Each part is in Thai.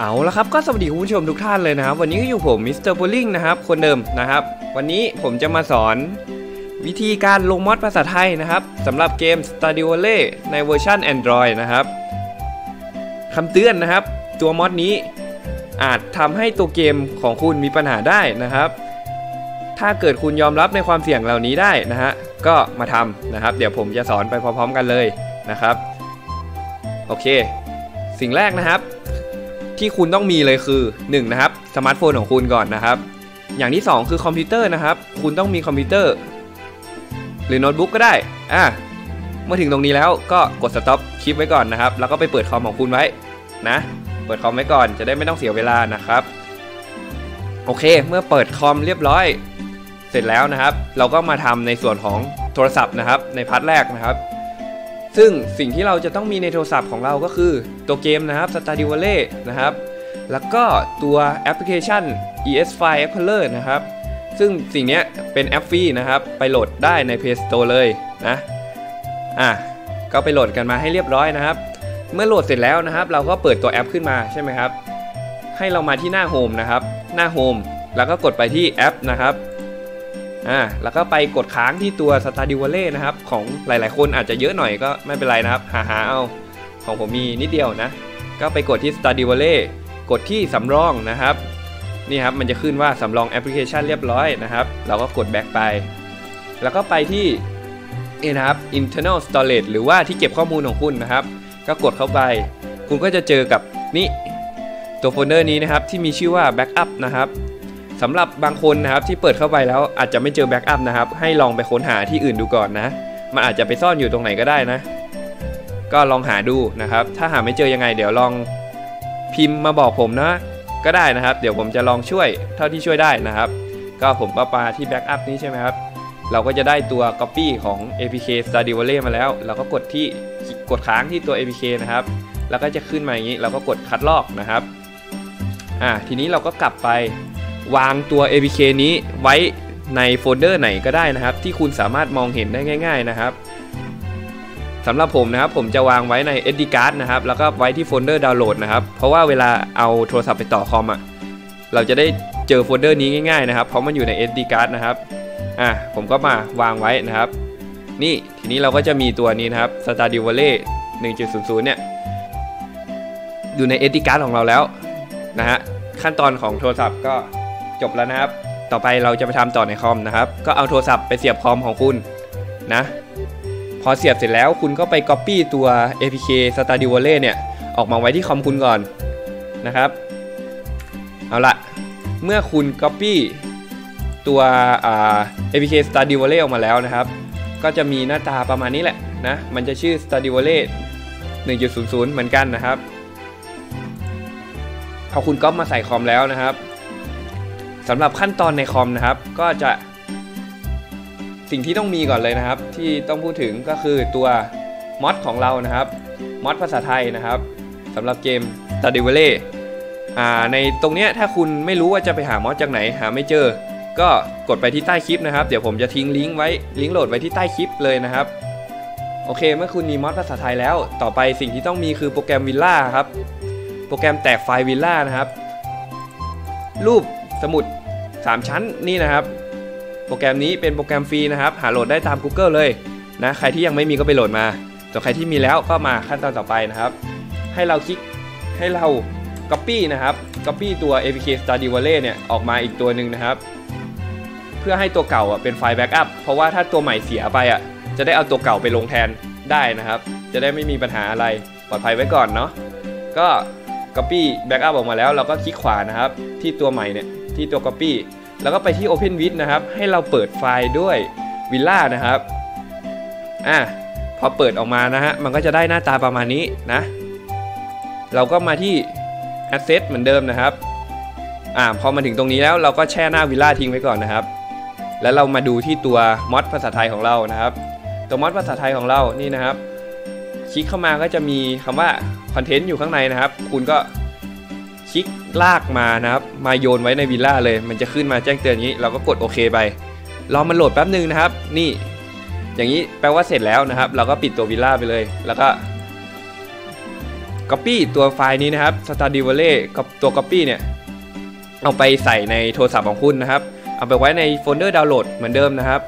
เอาละครับก็สวัสดีคุณผู้ชมทุกท่านเลยนะครับ วันนี้ก็อยู่ผมมิสเตอร์โบลิงนะครับคนเดิมนะครับ วันนี้ผมจะมาสอนวิธีการลงมอดภาษาไทยนะครับสำหรับเกม Stardew Valley ในเวอร์ชัน Android นะครับคำเตือนนะครับ ตัวมอดนี้อาจทำให้ตัวเกมของคุณมีปัญหาได้นะครับ ถ้าเกิดคุณยอมรับในความเสี่ยงเหล่านี้ได้นะฮะก็มาทำนะครับ เดี๋ยวผมจะสอนไปพร้อมๆกันเลยนะครับ โอเค สิ่งแรกนะครับ ที่คุณต้องมีเลยคือ1นะครับสมาร์ทโฟนของคุณก่อนนะครับ อย่างที่ 2 คือคอมพิวเตอร์นะครับ คุณต้องมีคอมพิวเตอร์ หรือโน้ตบุ๊กก็ได้อะเมื่อถึงตรงนี้แล้วก็กดสต็อปคลิปไว้ก่อนนะครับ แล้วก็ไปเปิดคอมของคุณไว้นะ เปิดคอมไว้ก่อนจะได้ไม่ต้องเสียเวลานะครับ โอเค เมื่อเปิดคอมเรียบร้อย เสร็จแล้วนะครับ เราก็มาทำในส่วนของโทรศัพท์นะครับ ในพาร์ทแรกนะครับ ซึ่งสิ่งที่เราจะต้องมีในโทรศัพท์ของเราก็คือตัวเกมนะครับ Stardew Valley นะครับ แล้วก็ตัวแอปพลิเคชัน ES File Explorer นะครับ ซึ่งสิ่งนี้เป็นแอปฟรีนะครับ ไปโหลดได้ใน Play Store เลยนะ อะ ก็ไปโหลดกันมาให้เรียบร้อยนะครับ เมื่อโหลดเสร็จแล้วนะครับ เราก็เปิดตัวแอปขึ้นมาใช่ไหมครับ ให้เรามาที่หน้าโฮมนะครับ หน้าโฮมแล้วก็กดไปที่แอปนะครับ อ่าแล้วก็ไปกดค้างที่ตัว Stardew Valley นะครับของหลายๆ คนอาจจะเยอะหน่อยก็ไม่เป็นไรนะครับ หาหาเอาของผมมีนิดเดียวนะ ก็ไปกดที่ Stardew Valley กดที่สำรองนะครับนี่ครับมันจะขึ้นว่าสำรองแอปพลิเคชันเรียบร้อยนะครับ เราก็กด back ไป แล้วก็ไปที่นี่นะครับ internal storage หรือว่าที่เก็บข้อมูลของคุณนะครับ ก็กดเข้าไป คุณก็จะเจอกับนี่ตัวโฟลเดอร์นี้นะครับที่มีชื่อว่า backup นะครับ สำหรับบางคนนะครับที่เปิดเข้าไปแล้วอาจจะไม่เจอแบ็กอัพนะครับ ให้ลองไปค้นหาที่อื่นดูก่อนนะ มันอาจจะไปซ่อนอยู่ตรงไหนก็ได้นะ ก็ลองหาดูนะครับ ถ้าหาไม่เจอยังไง เดี๋ยวลองพิมพ์มาบอกผมนะ ก็ได้นะครับ เดี๋ยวผมจะลองช่วยเท่าที่ช่วยได้นะครับ ก็ผมก็ปาที่แบ็กอัพนี้ใช่ไหมครับ เราก็จะได้ตัว Copy ของ APK Stardew Valley มาแล้ว เราก็กดที่กดค้างที่ตัว APK นะครับ แล้วก็จะขึ้นมาอย่างนี้ เราก็กดคัดลอกนะครับ อ่า ทีนี้เราก็กลับไป วางตัว APK นี้ไว้ในโฟลเดอร์ไหนก็ได้นะครับ ที่คุณสามารถมองเห็นได้ง่าย ๆนะครับสำหรับผมนะครับผมจะวางไว้ใน SD card นะครับแล้วก็ไว้ที่โฟลเดอร์ดาวน์โหลดนะครับเพราะว่าเวลาเอาโทรศัพท์ไปต่อคอมอะเราจะได้เจอโฟลเดอร์นี้ง่ายๆนะครับเพราะมันอยู่ใน SD card นะครับอะผมก็มาวางไว้นะครับ นี่ทีนี้เราก็จะมีตัวนี้นะครับ Stardew Valley 1.00 เนี่ย อยู่ใน SD card ของเราแล้วนะฮะขั้นตอนของโทรศัพท์ก็ จบแล้วนะครับ ต่อไปเราจะไปทำต่อในคอมนะครับ ก็เอาโทรศัพท์ไปเสียบคอมของคุณนะ พอเสียบเสร็จแล้วคุณก็ไป Copy ตัว APK Stardew Valley เนี่ยออกมาไว้ที่คอมคุณก่อนนะครับ เอาละเมื่อคุณ Copy ตัว APK Stardew Valley ออกมาแล้วนะครับ ก็จะมีหน้าตาประมาณนี้แหละนะ มันจะชื่อ Stardew Valley 1.00 เหมือนกันนะครับพอคุณก๊อปมาใส่คอมแล้วนะครับ สำหรับขั้นตอนในคอมนะครับ ก็จะสิ่งที่ต้องมีก่อนเลยนะครับ ที่ต้องพูดถึงก็คือตัวมอดของเรานะครับมอดภาษาไทยนะครับสำหรับเกม Stardew Valley ในตรงเนี้ยถ้าคุณไม่รู้ว่าจะไปหามอดจากไหนหาไม่เจอ ก็กดไปที่ใต้คลิปนะครับ เดี๋ยวผมจะทิ้งลิงก์ไว้ลิงก์โหลดไว้ที่ใต้คลิปเลยนะครับโอเค เมื่อคุณมีมอดภาษาไทยแล้ว ต่อไปสิ่งที่ต้องมีคือโปรแกรมวิลล่าครับ โปรแกรมแตกไฟล์วิลล่านะครับ รูปสมุด 3 ชั้นนี่นะครับ โปรแกรมนี้เป็นโปรแกรมฟรีนะครับ หาโหลดได้ตาม Google เลยนะใครที่ยังไม่มีก็ไปโหลดมาส่วนใครที่มีแล้วก็มาขั้นตอนต่อไปนะครับ ให้เราคลิกให้เรา Copy นะครับ Copy ตัว APK Stardew Valley เนี่ยออกมาอีกตัวหนึ่งนะครับ เพื่อให้ตัวเก่าอะเป็นไฟล์แบ็กอัพเพราะว่าถ้าตัวใหม่เสียไปอะจะได้เอาตัวเก่าไปลงแทนได้นะครับ จะได้ไม่มีปัญหาอะไรปลอดภัยไว้ก่อนเนาะก็ Copy Backup ออกมาแล้วเราก็คลิกขวานะครับ ที่ตัวใหม่เนี่ย ที่ตัว Copy แล้วก็ไปที่ Open with นะครับ ให้เราเปิดไฟล์ด้วย Villa นะครับอะพอเปิดออกมานะฮะมันก็จะได้หน้าตาประมาณนี้นะ เราก็มาที่ Asset เหมือนเดิมนะครับอ่าพอมาถึงตรงนี้แล้วเราก็แช่หน้าวิลล่าทิ้งไว้ก่อนนะครับ แล้วเรามาดูที่ตัวมอดภาษาไทยของเรานะครับ ตัวมอดภาษาไทยของเรานี่นะครับคลิกเข้ามาก็จะมีคำว่าคอนเทนต์อยู่ข้างในนะครับ คุณก็ ลิกลากมานะครับ มาโยนไว้ในวิลล่าเลย มันจะขึ้นมาแจ้งเตือนอย่างนี้ เราก็กดโอเคไป รอมันโหลดแป๊บนึงนะครับ นี่ อย่างนี้แปลว่าเสร็จแล้วนะครับ เราก็ปิดตัววิลล่าไปเลย แล้วก็ Copy ตัวไฟล์นี้นะครับ Study v a l l e y กับตัว Copy เนี่ย เอาไปใส่ในโทรศัพท์ของคุณนะครับ เอาไปไว้ในโฟลเดอร์ดาวน์โหลดเหมือนเดิมนะครับ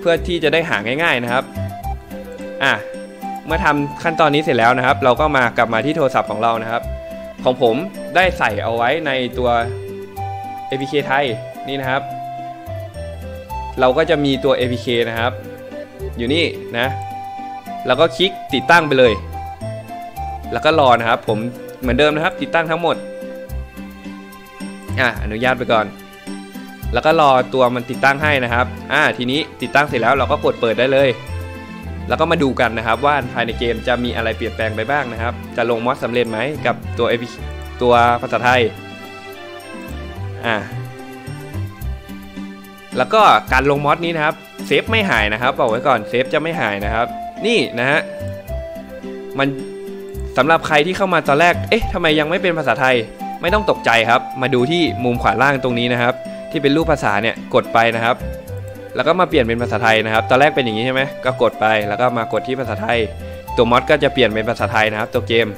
เพื่อที่จะได้หาง่าย ๆนะครับ อะเมื่อทำขั้นตอนนี้เสร็จแล้วนะครับ เราก็มากลับมาที่โทรศัพท์ของเรานะครับ ของผมได้ใส่เอาไว้ในตัว APK ไทยนี่นะครับ เราก็จะมีตัว APK นะครับ อยู่นี่นะแล้วก็คลิกติดตั้งไปเลย แล้วก็รอนะครับ ผมเหมือนเดิมนะครับ ติดตั้งทั้งหมดอะอนุญาตไปก่อน แล้วก็รอตัวมันติดตั้งให้นะครับอ่าทีนี้ติดตั้งเสร็จแล้วเราก็กดเปิดได้เลย แล้วก็มาดูกันนะครับว่าภายในเกมจะมีอะไรเปลี่ยนแปลงไปบ้างนะครับ จะลงมอดสำเร็จไหมกับตัวตัวภาษาไทยอ่าแล้วก็การลงมอดนี้นะครับเซฟไม่หายนะครับบอกไว้ก่อนเซฟจะไม่หายนะครับ นี่นะฮะมันสำหรับใครที่เข้ามาตอนแรก เอ๊ะทำไมยังไม่เป็นภาษาไทย ไม่ต้องตกใจครับ มาดูที่มุมขวาล่างตรงนี้นะครับ ที่เป็นรูปภาษาเนี่ย กดไปนะครับ แล้วก็มาเปลี่ยนเป็นภาษาไทยนะครับ ตอนแรกเป็นอย่างนี้ใช่ไหมก็กดไป แล้วก็มากดที่ภาษาไทย ตัวมอดก็จะเปลี่ยนเป็นภาษาไทยนะครับ ตัวเกม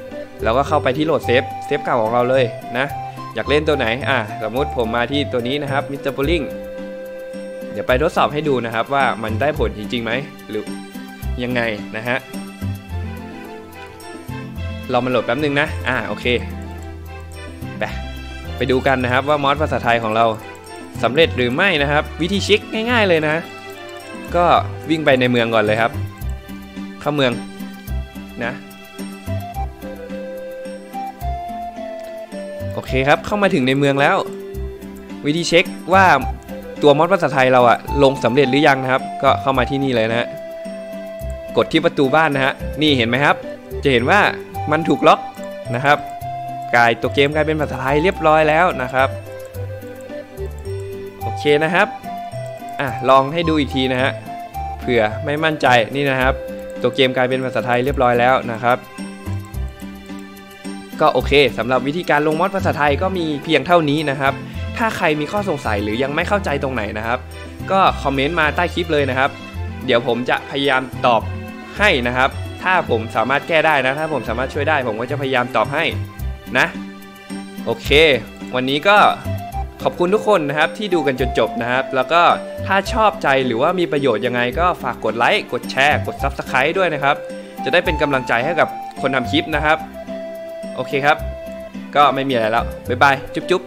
แล้วก็เข้าไปที่โหลดเซฟ เซฟเก่าของเราเลยนะ อยากเล่นตัวไหน อะ สมมุติผมมาที่ตัวนี้นะครับมิสเตอร์โบลิงเดี๋ยวไปทดสอบให้ดูนะครับว่ามันได้ผลจริงๆไหมหรือยังไงนะฮะ เรามาโหลดแป๊บนึงนะ อ่า โอเค ไป ไปดูกันนะครับว่ามอสภาษาไทยของเรา สำเร็จหรือไม่นะครับ วิธีเช็คง่าย ๆเลยนะ ก็วิ่งไปในเมืองก่อนเลยครับ เข้าเมืองนะโอเคครับเข้ามาถึงในเมืองแล้ว วิธีเช็คว่าตัวมอดภาษาไทยเราอะลงสำเร็จหรือยังนะครับ ก็เข้ามาที่นี่เลยนะฮะกดที่ประตูบ้านนะฮะนี่เห็นไหมครับ จะเห็นว่ามันถูกล็อกนะครับกลายตัวเกมกลายเป็นภาษาไทยเรียบร้อยแล้วนะครับ เคนะครับอะลองให้ดูอีกทีนะฮะเผื่อไม่มั่นใจนี่นะครับ ตัวเกมกลายเป็นภาษาไทยเรียบร้อยแล้วนะครับ ก็โอเคสำหรับวิธีการลงมอดภาษาไทยก็มีเพียงเท่านี้นะครับ ถ้าใครมีข้อสงสัยหรือยังไม่เข้าใจตรงไหนนะครับ ก็คอมเมนต์มาใต้คลิปเลยนะครับ เดี๋ยวผมจะพยายามตอบให้นะครับ ถ้าผมสามารถแก้ได้นะ ถ้าผมสามารถช่วยได้ ผมก็จะพยายามตอบให้นะ โอเค วันนี้ก็ ขอบคุณทุกคนนะครับที่ดูกันจนจบนะครับ แล้วก็ถ้าชอบใจหรือว่ามีประโยชน์ยังไงก็ฝากกดไลค์กดแชร์กด Subscribe ด้วยนะครับ จะได้เป็นกำลังใจให้กับคนทำคลิปนะครับ โอเคครับ ก็ไม่มีอะไรแล้ว บ๊ายบาย จุ๊บจุ๊บ